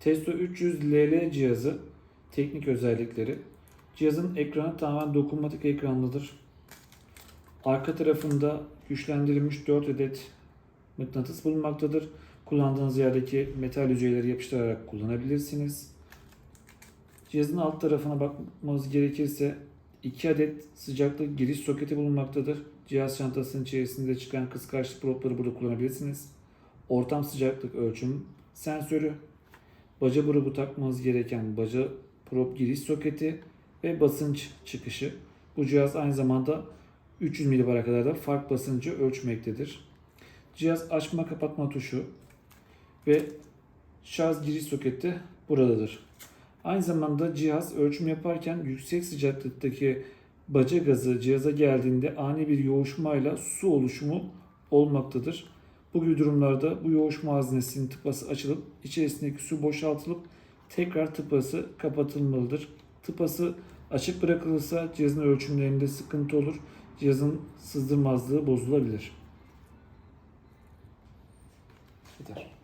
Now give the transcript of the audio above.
Testo 300 LL cihazı teknik özellikleri. Cihazın ekranı tamamen dokunmatik ekranlıdır. Arka tarafında güçlendirilmiş 4 adet mıknatıs bulunmaktadır. Kullandığınız yerdeki metal yüzeyleri yapıştırarak kullanabilirsiniz. Cihazın alt tarafına bakmamız gerekirse 2 adet sıcaklık giriş soketi bulunmaktadır. Cihaz çantasının içerisinde çıkan kıskaçlı propları burada kullanabilirsiniz. Ortam sıcaklık ölçüm sensörü, baca grubu takmanız gereken baca prop giriş soketi ve basınç çıkışı. Bu cihaz aynı zamanda 300 milibara kadar da fark basıncı ölçmektedir. Cihaz açma kapatma tuşu ve şarj giriş soketi buradadır. Aynı zamanda cihaz ölçüm yaparken yüksek sıcaklıktaki baca gazı cihaza geldiğinde ani bir yoğuşmayla su oluşumu olmaktadır. Bu gibi durumlarda bu yoğuşma haznesinin tıpası açılıp içerisindeki su boşaltılıp tekrar tıpası kapatılmalıdır. Tıpası açık bırakılırsa cihazın ölçümlerinde sıkıntı olur. Cihazın sızdırmazlığı bozulabilir. Yeter.